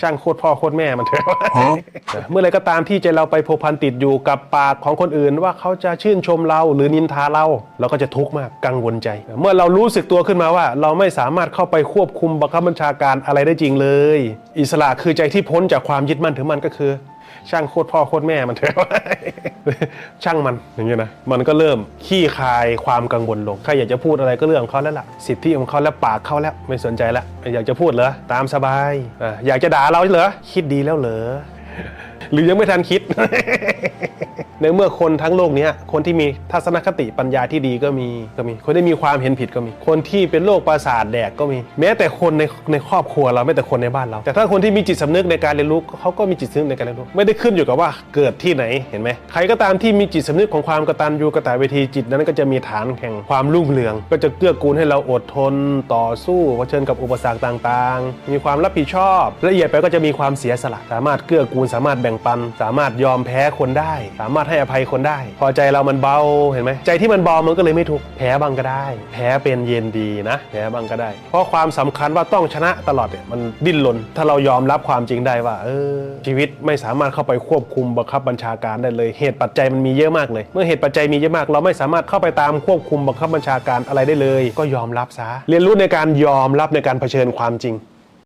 ช่างโคตรพ่อโคตรแม่มันเถอะเมื่อไรก็ตามที่ใจเราไปพัวพันติดอยู่กับปากของคนอื่น ว่าเขาจะชื่นชมเราหรือนินทาเรา เราก็จะทุกข์มากกังวลใจ เมื่อเรารู้สึกตัวขึ้นมาว่า เราไม่สามารถเข้าไปควบคุมบังคับบัญชาการอะไรได้จริงเลย อิสระคือใจที่พ้นจากความยึดมั่นถือมั่นก็คือ ช่างโคตรพ่อโคตรแม่มันเถอะช่างมันอย่างเงี้ยนะมันก็เริ่มขี้คายความกังวลลงใครอยากจะพูดอะไรก็เรื่องของเขาแล้วล่ะ สิทธิของเขาแล้วปากเขาแล้วไม่สนใจแล้วอยากจะพูดเหรอตามสบายออยากจะด่าเราเหรอคิดดีแล้วเหรอ หรือยังไม่ทันคิด ในเมื่อคนทั้งโลกนี้คนที่มีทัศนคติปัญญาที่ดีก็มีก็มี คนที่มีความเห็นผิดก็มี คนที่เป็นโรคประสาทแดกก็มี แม้แต่คนในในครอบครัวเราไม่แต่คนในบ้านเรา แต่ถ้าคนที่มีจิตสำนึกในการเรียนรู้เขาก็มีจิตสำนึกในการเรียนรู้ไม่ได้ขึ้นอยู่กับว่าเกิดที่ไหนเห็นไหมใครก็ตามที่มีจิตสำนึกของความกตัญญูกตเวทีจิตนั้นก็จะมีฐานแห่งความรุ่งเรือง ก็จะเกื้อกูลให้เราอดทนต่อสู้เผชิญกับอุปสรรคต่างๆ มีความรับผิดชอบละเอียดไปก็จะมีความเสียสละ สามารถเกื้อกูลสามารถแบ่งปัน สามารถยอมแพ้คนได้ สามารถให้อภัยคนได้ พอใจเรามันเบาเห็นไหมใจที่มันเบามันก็เลยไม่ทุกข์แพ้บ้างก็ได้ แพ้เป็นเย็นดีนะแพ้บ้างก็ได้ เพราะความสำคัญว่าต้องชนะตลอดเนี่ยมันดิ้นรนถ้าเรายอมรับความจริงได้ว่า เออ ชีวิตไม่สามารถเข้าไปควบคุมบังคับบัญชาการได้เลยเหตุปัจจัยมันมีเยอะมากเลย เมื่อเหตุปัจจัยมีเยอะมาก เราไม่สามารถเข้าไปตามควบคุมบังคับบัญชาการอะไรได้เลย ก็ยอมรับซะเรียนรู้ในการยอมรับในการเผชิญความจริง